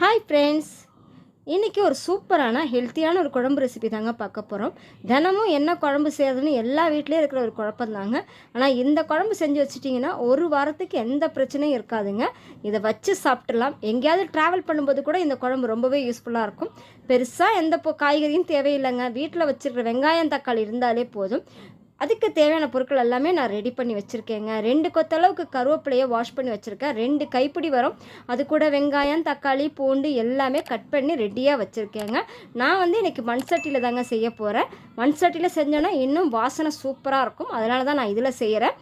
Hi friends இன்றைக்கி ஒரு சூப்பரான ஹெல்த்தியான ஒரு குழம்பு ரெசிபி தாங்க பார்க்க போகிறோம் தினமும் என்ன குழம்பு செய்யறதுன்னு எல்லா வீட்லேயும் இருக்கிற ஒரு குழப்பம் தாங்க. ஆனால் இந்த குழம்பு செஞ்சு வச்சுட்டிங்கன்னா ஒரு வாரத்துக்கு எந்த பிரச்சனையும் இருக்காதுங்க. இதை வச்சு சாப்பிட்றலாம் எங்கேயாவது ட்ராவல் பண்ணும்போது கூட இந்த குழம்பு ரொம்பவே யூஸ்ஃபுல்லாக இருக்கும். பெருசாக எந்த காய்கறியும் தேவையில்லைங்க. வீட்டில் வச்சுருக்கிற வெங்காயம் தக்காளி இருந்தாலே போதும். அதுக்கு தேவையான பொருட்கள் எல்லாமே நான் ரெடி பண்ணி வச்சுருக்கேங்க. ரெண்டு கொத்தளவுக்கு கருவேப்பிலையை வாஷ் பண்ணி வச்சுருக்கேன். ரெண்டு கைப்பிடி வரும். அது கூட வெங்காயம் தக்காளி பூண்டு எல்லாமே கட் பண்ணி ரெடியாக வச்சுருக்கேங்க. நான் வந்து இன்றைக்கி மண் சட்டியில் தாங்க செய்ய போகிறேன் மண் சட்டியில் செஞ்சோன்னா இன்னும் வாசனை சூப்பராக இருக்கும். அதனால தான் நான் இதில் செய்கிறேன்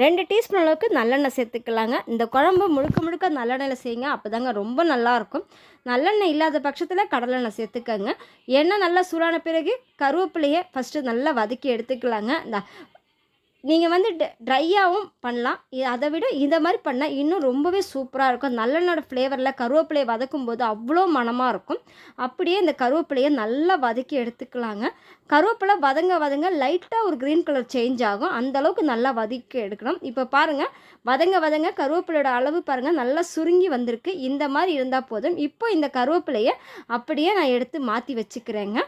ரெண்டு டீஸ்பூன் அளவுக்கு நல்லெண்ணெய் சேர்த்துக்கலாங்க. இந்த குழம்பு முழுக்க முழுக்க நல்லெண்ணெயில் செய்யுங்க. அப்போ தாங்க ரொம்ப நல்லாயிருக்கும். நல்லெண்ணெய் இல்லாத பட்சத்தில் கடலெண்ணெய் சேர்த்துக்கங்க. எண்ணெய் நல்லா சூடான பிறகு கருவேப்பிலையை ஃபஸ்ட்டு நல்லா வதக்கி எடுத்துக்கலாங்க. இந்த நீங்கள் வந்து ட்ரையாகவும் பண்ணலாம். அதை விட இந்த மாதிரி பண்ணால் இன்னும் ரொம்பவே சூப்பராக இருக்கும். நல்லெண்ணோட ஃப்ளேவரில் கருவேப்பிலையை வதக்கும் போது அவ்வளோ மணமாக இருக்கும். அப்படியே இந்த கருவேப்பிலையை நல்லா வதக்கி எடுத்துக்கலாங்க. கருவேப்பிலை வதங்க வதங்க லைட்டாக ஒரு க்ரீன் கலர் சேஞ்ச் ஆகும். அந்தளவுக்கு நல்லா வதக்கி எடுக்கணும். இப்போ பாருங்கள் வதங்க வதங்க கருவேப்பிலையோட அளவு பாருங்கள் நல்லா சுருங்கி வந்திருக்கு. இந்த மாதிரி இருந்தால் போதும். இப்போ இந்த கருவேப்பிலையை அப்படியே நான் எடுத்து மாற்றி வச்சுக்கிறேங்க.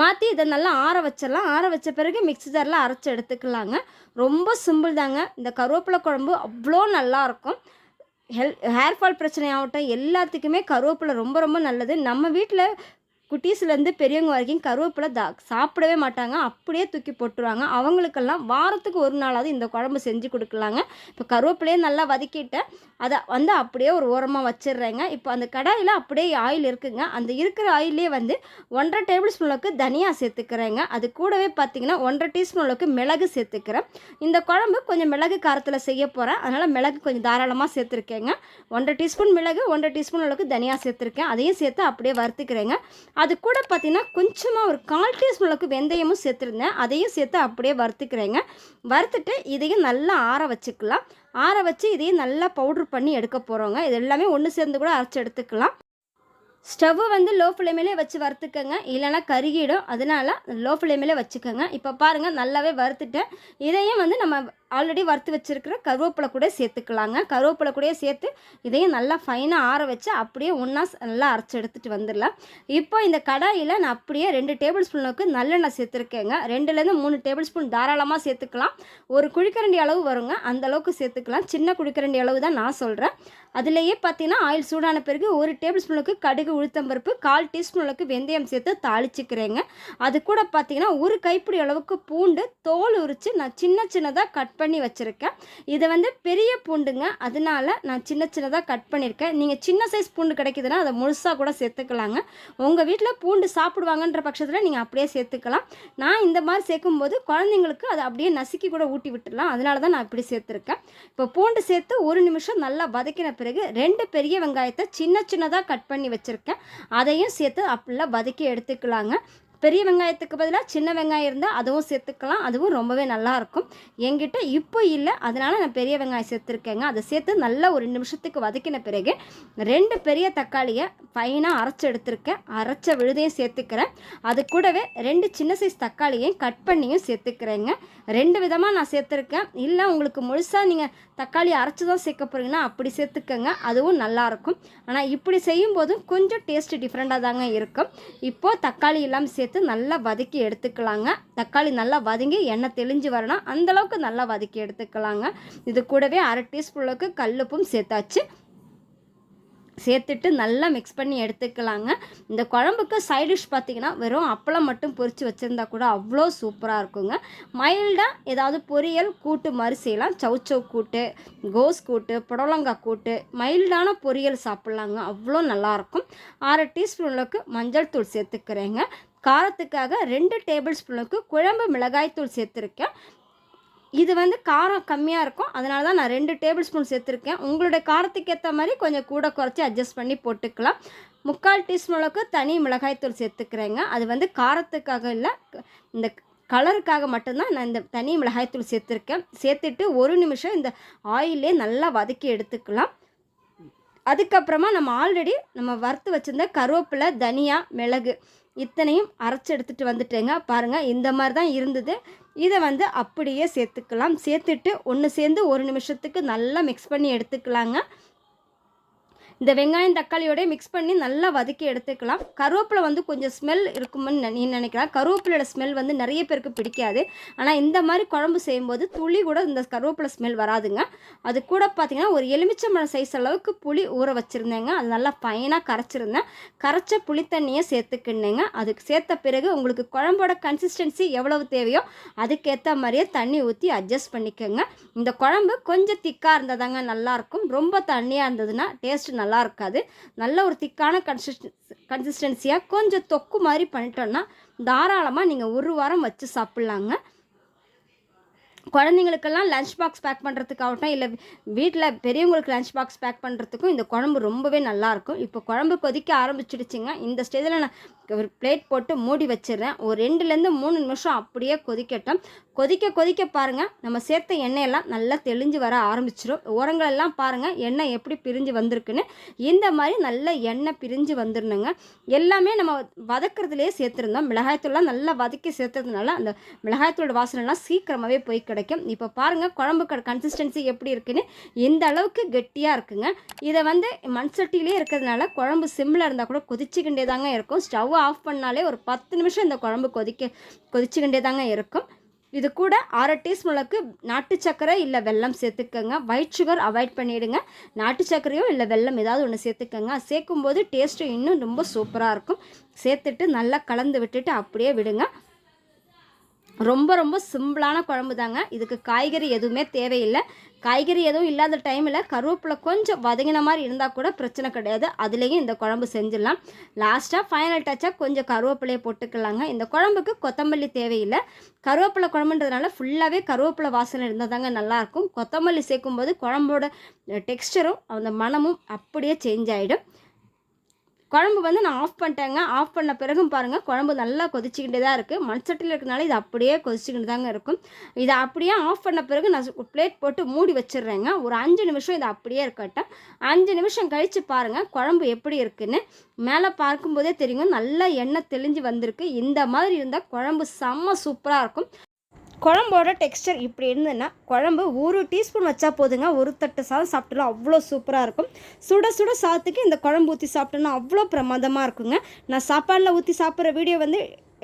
மாற்றி இதை நல்லா ஆற வச்சிடலாம். ஆற வச்ச பிறகு மிக்ஸி ஜாரில் அரைச்சி எடுத்துக்கலாங்க. ரொம்ப சிம்பிள் தாங்க. இந்த கருவேப்பிலை குழம்பு அவ்வளோ நல்லா இருக்கும். ஹெல் ஹேர் ஃபால் பிரச்சனை ஆகட்டும் எல்லாத்துக்குமே கருவேப்பிலை ரொம்ப ரொம்ப நல்லது. நம்ம வீட்டில் குட்டீஸ்லேருந்து பெரியவங்க வரைக்கும் கருவேப்பிலை தா சாப்பிடவே மாட்டாங்க. அப்படியே தூக்கி போட்டுருவாங்க. அவங்களுக்கெல்லாம் வாரத்துக்கு ஒரு நாளாவது இந்த குழம்பு செஞ்சு கொடுக்கலாங்க. இப்போ கருவேப்பிலையே நல்லா வதக்கிட்டேன் அதை வந்து அப்படியே ஒரு ஓரமாக வச்சிடுறேங்க. இப்போ அந்த கடாயில் அப்படியே ஆயில் இருக்குங்க. அந்த இருக்கிற ஆயிலே வந்து ஒன்றரை டேபிள் ஸ்பூனுக்கு தனியாக தனியா சேர்த்துக்கிறேங்க. அது கூடவே பார்த்தீங்கன்னா ஒன்றரை டீஸ்பூனுக்கு அளவுக்கு மிளகு சேர்த்துக்கிறேன். இந்த குழம்பு கொஞ்சம் மிளகு காரத்தில் செய்ய போகிறேன் அதனால் மிளகு கொஞ்சம் தாராளமாக சேர்த்துருக்கேங்க. ஒன்றரை டீஸ்பூன் மிளகு ஒன்றரை டீஸ்பூன் அளவுக்கு தனியாக சேர்த்துருக்கேன். அதையும் சேர்த்து அப்படியே வறுத்துக்கிறேங்க. அது கூட பார்த்தீங்கன்னா கொஞ்சமாக ஒரு கால் டீஸ்பூன் அளவுக்கு வெந்தயமும் சேர்த்துருந்தேன். அதையும் சேர்த்து அப்படியே வறுத்துக்கிறேங்க. வறுத்துட்டு இதையும் நல்லா ஆற வச்சுக்கலாம். ஆற வச்சு இதையும் நல்லா பவுட்ரு பண்ணி எடுக்க போகிறோங்க இது எல்லாமே ஒன்று சேர்ந்து கூட அரைச்சி எடுத்துக்கலாம். ஸ்டவ்வை வந்து லோ ஃப்ளேமிலே வச்சு வறுத்துக்கோங்க. இல்லைன்னா கருகிடும். அதனால லோ ஃப்ளேமிலே வச்சுக்கோங்க. இப்போ பாருங்கள் நல்லாவே வறுத்துட்டேன். இதையும் வந்து நம்ம ஆல்ரெடி வறுத்து வச்சுருக்கிற கருவேப்பிலை கூட சேர்த்துக்கலாங்க. கருவேப்பிலை கூட சேர்த்து இதையும் நல்லா ஃபைனாக ஆற வச்சு அப்படியே ஒன்றா நல்லா அரைச்சி எடுத்துகிட்டு வந்துடலாம். இப்போ இந்த கடாயில் நான் அப்படியே ரெண்டு டேபிள் ஸ்பூனுக்கு நல்லெண்ணெய் சேர்த்துருக்கேங்க. ரெண்டுலேருந்து மூணு டேபிள் ஸ்பூன் தாராளமாக சேர்த்துக்கலாம். ஒரு குழிக்கரண்டி அளவு வருங்க. அந்த அளவுக்கு சேர்த்துக்கலாம். சின்ன குழிக்கரண்டி அளவு தான் நான் சொல்கிறேன் அதுலேயே பார்த்தீங்கன்னா ஆயில் சூடான பிறகு ஒரு டேபிள் ஸ்பூனுக்கு கடுகு உளுத்தம்பருப்பு கால் டீஸ்பூனுக்கு வெந்தயம் சேர்த்து தாளிச்சுக்கிறேங்க. அது கூட பார்த்தீங்கன்னா ஒரு கைப்பிடி அளவுக்கு பூண்டு தோல் உரித்து நான் சின்ன சின்னதாக கட் பண்ணி வச்சுருக்கேன். இது வந்து பெரிய பூண்டுங்க. அதனால நான் சின்ன சின்னதாக கட் பண்ணியிருக்கேன் நீங்கள் சின்ன சைஸ் பூண்டு கிடைக்குதுன்னா அதை முழுசாக கூட சேர்த்துக்கலாங்க. உங்கள் வீட்டில் பூண்டு சாப்பிடுவாங்கன்ற பட்சத்தில் நீங்கள் அப்படியே சேர்த்துக்கலாம். நான் இந்த மாதிரி சேர்க்கும்போது குழந்தைங்களுக்கு அதை அப்படியே நசுக்கி கூட ஊட்டி விட்டுடலாம். அதனால தான் நான் இப்படி சேர்த்துருக்கேன். இப்போ பூண்டு சேர்த்து ஒரு நிமிஷம் நல்லா வதக்கின பிறகு ரெண்டு பெரிய வெங்காயத்தை சின்ன சின்னதாக கட் பண்ணி வச்சுருக்கேன். அதையும் சேர்த்து அப்படிலாம் வதக்கி எடுத்துக்கலாங்க. பெரிய வெங்காயத்துக்கு பதிலாக சின்ன வெங்காயம் இருந்தால் அதுவும் சேர்த்துக்கலாம். அதுவும் ரொம்பவே நல்லாயிருக்கும். என்கிட்ட இப்போ இல்லை. அதனால் நான் பெரிய வெங்காயம் சேர்த்துருக்கேங்க. அதை சேர்த்து நல்லா ஒரு நிமிஷத்துக்கு வதக்கின பிறகு ரெண்டு பெரிய தக்காளியை ஃபைனாக அரைச்சி எடுத்திருக்கேன். அரைச்ச விழுதையும் சேர்த்துக்கிறேன். அது கூடவே ரெண்டு சின்ன சைஸ் தக்காளியையும் கட் பண்ணியும் சேர்த்துக்கிறேங்க. ரெண்டு விதமாக நான் சேர்த்துருக்கேன். இல்லை உங்களுக்கு முழுசாக நீங்கள் தக்காளி அரைச்சி தான் சேர்க்க போகிறீங்கன்னா அப்படி சேர்த்துக்கங்க. அதுவும் நல்லாயிருக்கும். ஆனால் இப்படி செய்யும்போது கொஞ்சம் டேஸ்ட்டு டிஃப்ரெண்ட்டாக தாங்க இருக்கும். இப்போது தக்காளி எல்லாம் சேர்த்து நல்லா வதக்கி எடுத்துக்கலாங்க. தக்காளி நல்லா வதங்கி எண்ணெய் தெளிஞ்சு வரணும். அந்தளவுக்கு நல்லா வதக்கி எடுத்துக்கலாங்க. இது கூடவே அரை டீஸ்பூனுக்கு கல்லுப்பும் சேர்த்தாச்சு. சேர்த்துட்டு நல்லா மிக்ஸ் பண்ணி எடுத்துக்கலாங்க. இந்த குழம்புக்கு சைட் டிஷ் பார்த்தீங்கன்னா வெறும் அப்பளம் மட்டும் பொரித்து வச்சுருந்தா கூட அவ்வளோ சூப்பராக இருக்குங்க. மைல்டாக ஏதாவது பொரியல் கூட்டு மாதிரி செய்யலாம். சவுச்சவ் கூட்டு கோஸ் கூட்டு புடலங்காய் கூட்டு மைல்டான பொரியல் சாப்பிட்லாங்க. அவ்வளோ நல்லாயிருக்கும் அரை டீஸ்பூன் அளவுக்கு மஞ்சள் தூள் சேர்த்துக்கிறேங்க. காரத்துக்காக ரெண்டு டேபிள் ஸ்பூனுக்கு குழம்பு மிளகாய்த்தூள் சேர்த்துருக்கேன். இது வந்து காரம் கம்மியாக இருக்கும். அதனால தான் நான் ரெண்டு டேபிள் ஸ்பூன் சேர்த்துருக்கேன். உங்களுடைய காரத்துக்கு ஏற்ற மாதிரி கொஞ்சம் கூட குறைச்சி அட்ஜஸ்ட் பண்ணி போட்டுக்கலாம். முக்கால் டீஸ்பூன் அளவுக்கு தனி மிளகாய்த்தூள் சேர்த்துக்கிறேங்க. அது வந்து காரத்துக்காக இல்லை இந்த கலருக்காக மட்டும்தான் நான் இந்த தனி மிளகாய்த்தூள் சேர்த்துருக்கேன். சேர்த்துட்டு ஒரு நிமிஷம் இந்த ஆயிலே நல்லா வதக்கி எடுத்துக்கலாம். அதுக்கப்புறமா நம்ம ஆல்ரெடி நம்ம வறுத்து வச்சுருந்த கருவேப்பிலை தனியா மிளகு இத்தனையும் அரைச்சி எடுத்துகிட்டு வந்துட்டேங்க. பாருங்கள் இந்த மாதிரி தான் இருந்தது. இதை வந்து அப்படியே சேர்த்துக்கலாம். சேர்த்துட்டு ஒன்று சேர்ந்து ஒரு நிமிஷத்துக்கு நல்லா மிக்ஸ் பண்ணி எடுத்துக்கலாங்க. இந்த வெங்காயம் தக்காளியோட மிக்ஸ் பண்ணி நல்லா வதக்கி எடுத்துக்கலாம். கருவேப்பிலை வந்து கொஞ்சம் ஸ்மெல் இருக்கும்னு நீ நினைக்கலாம். கருவேப்பிலையோட ஸ்மெல் வந்து நிறைய பேருக்கு பிடிக்காது. ஆனால் இந்த மாதிரி குழம்பு செய்யும்போது துளி கூட இந்த கருவேப்பிலை ஸ்மெல் வராதுங்க. அது கூட பார்த்திங்கன்னா ஒரு எலுமிச்சம்பழம் சைஸ் அளவுக்கு புளி ஊற வச்சுருந்தேங்க. அது நல்லா ஃபைனாக கரைச்சிருந்தேன். கரைச்ச புளி தண்ணியை சேர்த்துக்கினேங்க அதுக்கு சேர்த்த பிறகு உங்களுக்கு குழம்போட கன்சிஸ்டன்சி எவ்வளவு தேவையோ அதுக்கேற்ற மாதிரியே தண்ணி ஊற்றி அட்ஜஸ்ட் பண்ணிக்கோங்க. இந்த குழம்பு கொஞ்சம் திக்காக இருந்தால் தாங்க நல்லாயிருக்கும். ரொம்ப தண்ணியாக இருந்ததுன்னா டேஸ்ட் நல்லா நல்லா இருக்காது நல்ல ஒரு திக்கான கன்சிஸ்டன் கன்சிஸ்டன்சியாக கொஞ்சம் தொக்கு மாதிரி பண்ணிட்டோன்னா தாராளமாக நீங்கள் ஒரு வாரம் வச்சு சாப்பிட்லாங்க. குழந்தைங்களுக்கெல்லாம் லஞ்ச் பாக்ஸ் பேக் பண்ணுறதுக்காகட்டும் இல்லை வீட்டில் பெரியவங்களுக்கு லஞ்ச் பாக்ஸ் பேக் பண்ணுறதுக்கும் இந்த குழம்பு ரொம்பவே நல்லாயிருக்கும் இப்போ குழம்பு கொதிக்க ஆரம்பிச்சிடுச்சுங்க. இந்த ஸ்டேஜில் நான் ஒரு பிளேட் போட்டு மூடி வச்சிடுறேன். ஒரு ரெண்டுலேருந்து மூணு நிமிஷம் அப்படியே கொதிக்கட்டும். கொதிக்க கொதிக்க பாருங்கள் நம்ம சேர்த்த எண்ணெயெல்லாம் நல்லா தெளிஞ்சு வர ஆரம்பிச்சிடும் ஓரங்களெல்லாம் பாருங்கள் எண்ணெய் எப்படி பிரிஞ்சு வந்திருக்குன்னு. இந்த மாதிரி நல்ல எண்ணெய் பிரிஞ்சு வந்துடணுங்க. எல்லாமே நம்ம வதக்குறதுலேயே சேர்த்துருந்தோம். மிளகாய்த்தூள்லாம் நல்லா வதக்கி சேர்த்ததுனால அந்த மிளகாய்த்தூளோட வாசனைலாம் சீக்கிரமாகவே போய் கிடக்கும் கிடைக்கும். இப்போ பாருங்கள் குழம்பு கன்சிஸ்டன்சி எப்படி இருக்குன்னு. இந்த அளவுக்கு கெட்டியாக இருக்குங்க. இதை வந்து மண்சட்டியிலேயே இருக்கிறதுனால குழம்பு சிம்மில் இருந்தால் கூட கொதிச்சுக்கிண்டே தாங்க இருக்கும். ஸ்டவ் ஆஃப் பண்ணாலே ஒரு பத்து நிமிஷம் இந்த குழம்பு கொதிக்க கொதிச்சுக்கிண்டே தாங்க இருக்கும். இது கூட அரை டீஸ்பூனுக்கு நாட்டு சர்க்கரை இல்லை வெல்லம் சேர்த்துக்கோங்க. ஒயிட் சுகர் அவாய்ட் பண்ணிவிடுங்க நாட்டு சர்க்கரையோ இல்லை வெல்லம் ஏதாவது ஒன்று சேர்த்துக்கோங்க. சேர்க்கும்போது டேஸ்ட்டு இன்னும் ரொம்ப சூப்பராக இருக்கும். சேர்த்துட்டு நல்லா கலந்து விட்டுட்டு அப்படியே விடுங்க. ரொம்ப ரொம்ப சிம்பிளான குழம்பு தாங்க இதுக்கு காய்கறி எதுவுமே தேவையில்லை. காய்கறி எதுவும் இல்லாத டைமில் கருவேப்பிலை கொஞ்சம் வதங்கின மாதிரி இருந்தால் கூட பிரச்சனை கிடையாது. அதுலேயும் இந்த குழம்பு செஞ்சிடலாம். லாஸ்ட்டாக ஃபைனல் டச்சாக கொஞ்சம் கருவேப்பிலையை போட்டுக்கலாங்க. இந்த குழம்புக்கு கொத்தமல்லி தேவையில்லை. கருவேப்பிலை குழம்புன்றதுனால ஃபுல்லாகவே கருவேப்பிலை வாசனை இருந்தால் தாங்க நல்லாயிருக்கும். கொத்தமல்லி சேர்க்கும்போது குழம்போட டெக்ஸ்டரும் அந்த மனமும் அப்படியே சேஞ்ச் ஆகிடும் குழம்பு வந்து நான் ஆஃப் பண்ணிட்டேங்க. ஆஃப் பண்ண பிறகும் பாருங்கள் குழம்பு நல்லா கொதிச்சிக்கிட்டே தான் இருக்குது மண் சட்டியில் இது அப்படியே கொதிச்சிக்கிட்டு தாங்க இருக்கும். இதை அப்படியே ஆஃப் பண்ண பிறகு நான் பிளேட் போட்டு மூடி வச்சிடுறேங்க. ஒரு அஞ்சு நிமிஷம் இது அப்படியே இருக்கட்டும். அஞ்சு நிமிஷம் கழித்து பாருங்கள் குழம்பு எப்படி இருக்குன்னு. மேலே பார்க்கும்போதே தெரியும் நல்லா எண்ணெய் தெளிஞ்சு வந்திருக்கு. இந்த மாதிரி இருந்தால் குழம்பு செம்ம சூப்பராக இருக்கும். குழம்போட டெக்ஸ்டர் இப்படி இருந்ததுன்னா குழம்பு ஒரு டீஸ்பூன் வச்சா போதுங்க. ஒரு தட்டு சாதம் சாப்பிட்டாலும் அவ்வளோ சூப்பராக இருக்கும். சுட சுட சாதத்துக்கு இந்த குழம்பு ஊற்றி சாப்பிட்டோன்னா அவ்வளோ பிரமாதமாக இருக்குங்க. நான் சாப்பாடில் ஊற்றி சாப்பிட்ற வீடியோ வந்து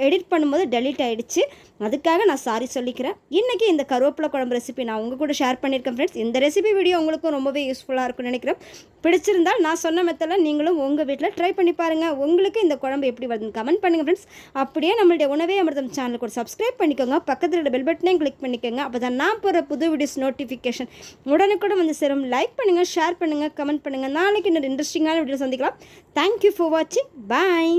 எடிட் பண்ணும்போது டெலிட் ஆகிடுச்சு அதுக்காக நான் சாரி சொல்லிக்கிறேன். இன்றைக்கி இந்த கருவேப்பிலை குழம்பு ரெசிபி நான் உங்கள் கூட ஷேர் பண்ணியிருக்கேன் ஃப்ரெண்ட்ஸ் இந்த ரெசிபி வீடியோ உங்களுக்கும் ரொம்பவே யூஸ்ஃபுல்லாக இருக்கும்னு நினைக்கிறேன். பிடிச்சிருந்தால் நான் சொன்ன மெத்தடில் நீங்களும் உங்கள் வீட்டில் ட்ரை பண்ணி பாருங்கள் உங்களுக்கு இந்த குழம்பு எப்படி வருதுன்னு கமெண்ட் பண்ணுங்கள் ஃப்ரெண்ட்ஸ் அப்படியே நம்மளுடைய உணவே அமிர்தம் சேனல் கூட சப்ஸ்கிரைப் பண்ணிக்கோங்க. பக்கத்தில் உள்ள பெல் பட்டனையும் கிளிக் பண்ணிக்கோங்க. அப்போ தான் நான் போகிற புது வீடியோஸ் நோட்டிஃபிகேஷன் உடனுக்குடன் வந்து சேரும். லைக் பண்ணுங்கள் ஷேர் பண்ணுங்கள் கமெண்ட் பண்ணுங்கள் நாளைக்கு இன்னொரு இன்ட்ரெஸ்டிங்கான வீடியோ சந்திக்கலாம். தேங்க்யூ ஃபார் வாட்சிங் பாய்